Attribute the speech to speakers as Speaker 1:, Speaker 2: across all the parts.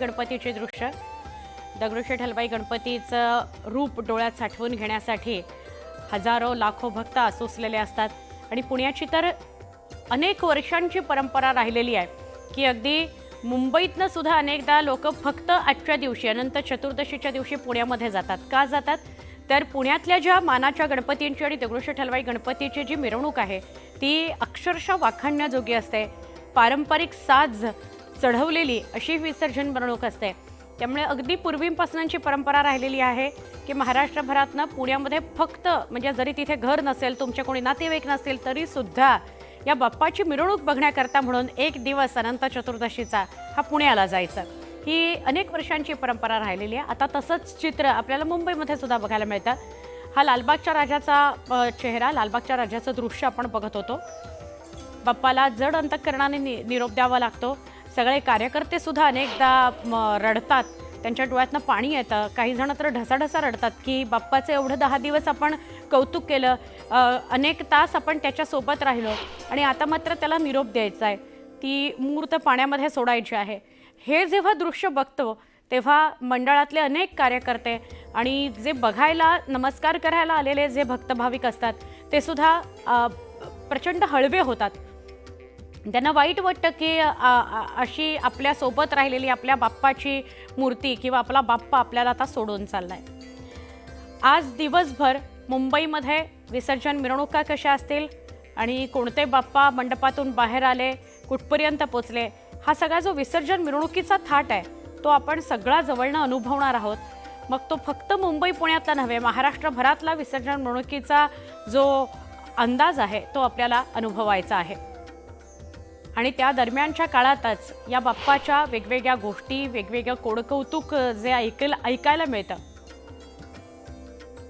Speaker 1: गणपतीचे दृश्य. दगडूशेठ हलवाई गणपतीचं रूप डोळ्यात साठवून घेण्यासाठी हजारो लाखो भक्त असोसलेले असतात. आणि पुण्याची तर अनेक वर्षांची परंपरा राहिलेली आहे की अगदी मुंबईतनं सुद्धा अनेकदा लोक फक्त आजच्या दिवशी अनंत चतुर्दशीच्या दिवशी पुण्यामध्ये जातात. का जातात? तर पुण्यातल्या ज्या मानाच्या गणपतींची आणि दगडूशेठ हलवाई गणपतीची जी मिरवणूक आहे ती अक्षरशः वाखाणण्याजोगी असते. पारंपरिक साज चढवलेली अशी विसर्जन मिरवणूक असते. त्यामुळे अगदी पूर्वीपासूनची परंपरा राहिलेली आहे की महाराष्ट्रभरातनं पुण्यामध्ये फक्त म्हणजे जरी तिथे घर नसेल तुमचे कोणी नातेवाईक नसतील तरीसुद्धा या बाप्पाची मिरवणूक बघण्याकरता म्हणून एक दिवस अनंत चतुर्दशीचा हा पुण्याला जायचं. ही अनेक वर्षांची परंपरा राहिलेली आहे. आता तसंच चित्र आपल्याला मुंबईमध्ये सुद्धा बघायला मिळतं. हा लालबागच्या राजाचा चेहरा लालबागच्या राजाचं दृश्य आपण बघत होतो. बाप्पाला जड अंतकरणाने नि निरोप द्यावा लागतो. सगळे कार्यकर्ते सुद्धा अनेकदा रडतात. त्यांच्या डोळ्यातनं पाणी येतं. काही जण तर ढसाढसा रडतात की बाप्पाचं एवढं दहा दिवस आपण कौतुक केलं. अनेक तास आपण त्याच्यासोबत राहिलो आणि आता मात्र त्याला निरोप द्यायचा आहे. ती मूर्त पाण्यामध्ये सोडायची आहे. हे जेव्हा दृश्य बघतो तेव्हा मंडळातले अनेक कार्यकर्ते आणि जे बघायला नमस्कार करायला आलेले जे भक्तभाविक असतात ते सुद्धा प्रचंड हळवे होतात. त्यांना वाईट वाटतं की अशी आपल्यासोबत राहिलेली आपल्या बाप्पाची मूर्ती किंवा आपला बाप्पा आपल्याला आता सोडून चाललाय. आज दिवसभर मुंबईमध्ये विसर्जन मिरवणुका कशा असतील आणि कोणते बाप्पा मंडपातून बाहेर आले कुठपर्यंत पोचले हा सगळा जो विसर्जन मिरवणुकीचा थाट आहे तो आपण सगळा जवळनं अनुभवणार आहोत. मग तो फक्त मुंबई पुण्यातला नव्हे महाराष्ट्रभरातला विसर्जन मिरवणुकीचा जो अंदाज आहे तो आपल्याला अनुभवायचा आहे. आणि त्या दरम्यानच्या काळातच या बाप्पाच्या वेगवेगळ्या गोष्टी वेगवेगळं कोडकौतुक जे ऐकल ऐकायला मिळतं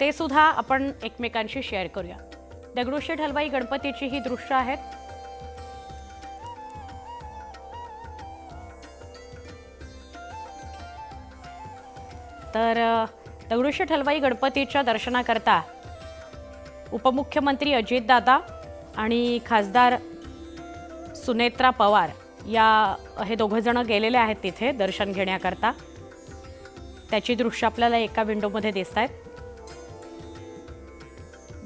Speaker 1: ते सुद्धा आपण एकमेकांशी शेअर करूया. दगडूशेठ हलवाई गणपतीची ही दृश्य आहेत. तर दगडूशेठ हलवाई गणपतीच्या दर्शनाकरता उपमुख्यमंत्री अजितदादा आणि खासदार सुनेत्रा पवार या हे दोघंजणं गेलेले आहेत तिथे दर्शन घेण्याकरता. त्याची दृश्य आपल्याला एका विंडोमध्ये दिसत आहेत.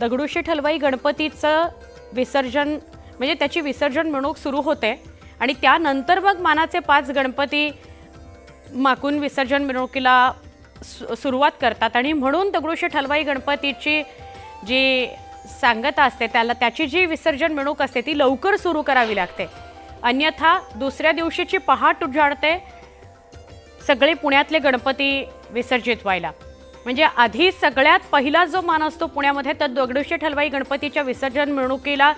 Speaker 1: दगडूशेठ हलवाई गणपतीचं विसर्जन म्हणजे त्याची विसर्जन मिरवणूक सुरू होते आणि त्यानंतर मग मानाचे पाच गणपती माकून विसर्जन मिरवणुकीला सु सुरुवात करतात. आणि म्हणून दगडूशेठ हलवाई गणपतीची जी सांगत असते त्याला त्याची जी विसर्जन मिळूक असते ती लवकर सुरू करावी लागते. अन्यथा दुसऱ्या दिवशीची पहाट उजाडते सगळे पुण्यातले गणपती विसर्जित व्हायला. म्हणजे आधी सगळ्यात पहिला जो मान असतो पुण्यामध्ये तर दगडूशेठ हलवाई गणपतीच्या विसर्जन मिरवणुकीला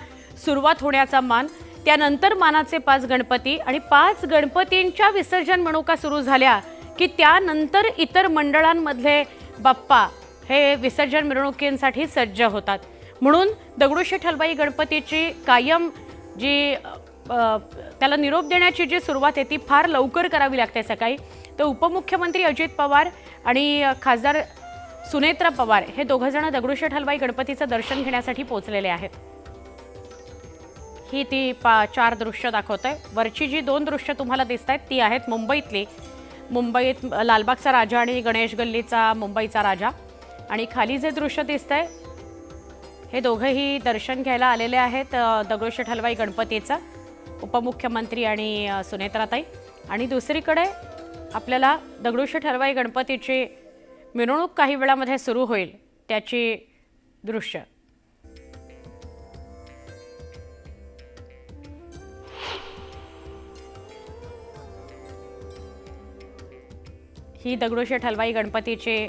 Speaker 1: सुरुवात होण्याचा मान त्यानंतर मानाचे पाच गणपती आणि पाच गणपतींच्या विसर्जन मिरवणुका सुरू झाल्या की त्यानंतर इतर मंडळांमधले बाप्पा हे विसर्जन मिरवणुकींसाठी सज्ज होतात. म्हणून दगडूशेठ हलवाई गणपतीची कायम जी त्याला निरोप देण्याची जी सुरुवात आहे ती फार लवकर करावी लागते सकाळी. तर उपमुख्यमंत्री अजित पवार आणि खासदार सुनेत्रा पवार हे दोघंजण दगडूशेठ हलवाई गणपतीचं दर्शन घेण्यासाठी पोहोचलेले आहेत. ही ती पा चार दृश्य दाखवत आहे वरची जी दोन दृश्य तुम्हाला दिसत आहेत ती आहेत मुंबईतली. मुंबईत लालबागचा राजा आणि गणेश गल्लीचा मुंबईचा राजा. आणि खाली जे दृश्य दिसत आहे हे दोघंही दर्शन घ्यायला आलेले आहेत दगडूशेठ हलवाई गणपतीचं उपमुख्यमंत्री आणि सुनेत्राताई. आणि दुसरीकडे आपल्याला दगडूशेठ हलवाई गणपतीची मिरवणूक काही वेळामध्ये सुरू होईल त्याची दृश्य. ही दगडूशेठ हलवाई गणपतीची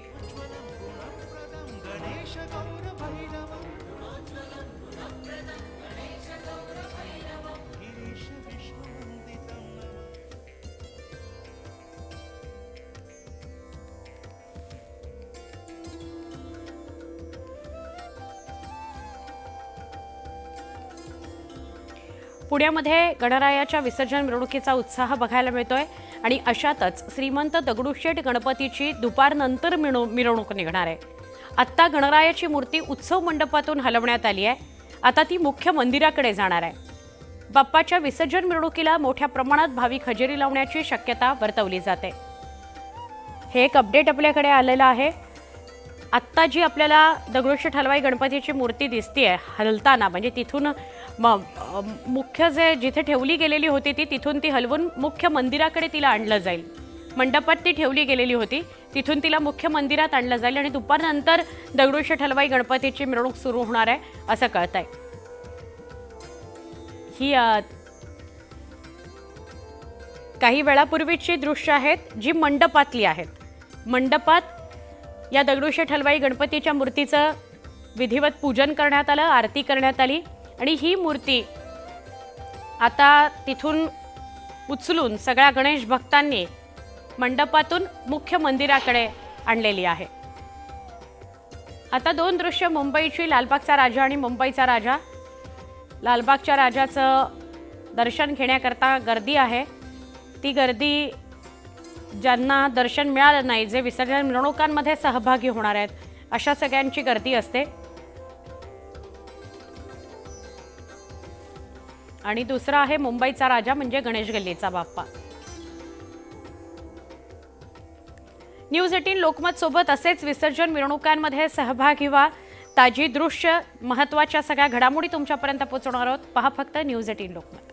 Speaker 1: पुण्यामध्ये गणरायाच्या विसर्जन मिरवणुकीचा उत्साह बघायला मिळतोय आणि अशातच श्रीमंत दगडूशेठ गणपतीची दुपारनंतर मिरवणू मिरवणूक निघणार आहे. आत्ता गणरायाची मूर्ती उत्सव मंडपातून हलवण्यात आली आहे. आता ती मुख्य मंदिराकडे जाणार आहे. बाप्पाच्या विसर्जन मिरवणुकीला मोठ्या प्रमाणात भाविक हजेरी लावण्याची शक्यता वर्तवली जाते. हे एक अपडेट आपल्याकडे आलेलं आहे. आत्ता जी आपल्याला दगडूशेठ हलवाई गणपतीची मूर्ती दिसतीये हलताना म्हणजे तिथून मुख्य जे जिथे ठेवली गेलेली होती ती तिथून ती हलवून मुख्य मंदिराकडे तिला आणलं जाईल. मंडपात ती ठेवली गेलेली होती तिथून तिला मुख्य मंदिरात आणलं जाईल आणि दुपारनंतर दगडूशेठ हलवाई गणपतीची मिरवणूक सुरू होणार आहे असं कळत आहे ही काही वेळापूर्वीची दृश्य आहेत जी मंडपातली आहेत. मंडपात या दगडूशेठ हलवाई गणपतीच्या मूर्तीचं विधिवत पूजन करण्यात आलं आरती करण्यात आली. आणि ही मूर्ती आता तिथून उचलून सगळ्या गणेश भक्तांनी मंडपातून मुख्य मंदिराकडे आणलेली आहे. आता दोन दृश्य मुंबईची लालबागचा राजा आणि मुंबईचा राजा. लालबागच्या राजाचं दर्शन घेण्याकरता गर्दी आहे. ती गर्दी ज्यांना दर्शन मिळालं नाही जे विसर्जन मिरवणुकांमध्ये सहभागी होणार आहेत अशा सगळ्यांची गर्दी असते. आणि दुसरा आहे मुंबईचा राजा म्हणजे गणेश गल्लीचा बाप्पा. न्यूज एटीन लोकमत सोबत असेच विसर्जन मिरवणुकांमध्ये सहभागी व्हा. ताजी दृश्य महत्त्वाच्या सगळ्या घडामोडी तुमच्यापर्यंत पोहोचवणार आहोत. पहा फक्त न्यूज एटीन लोकमत.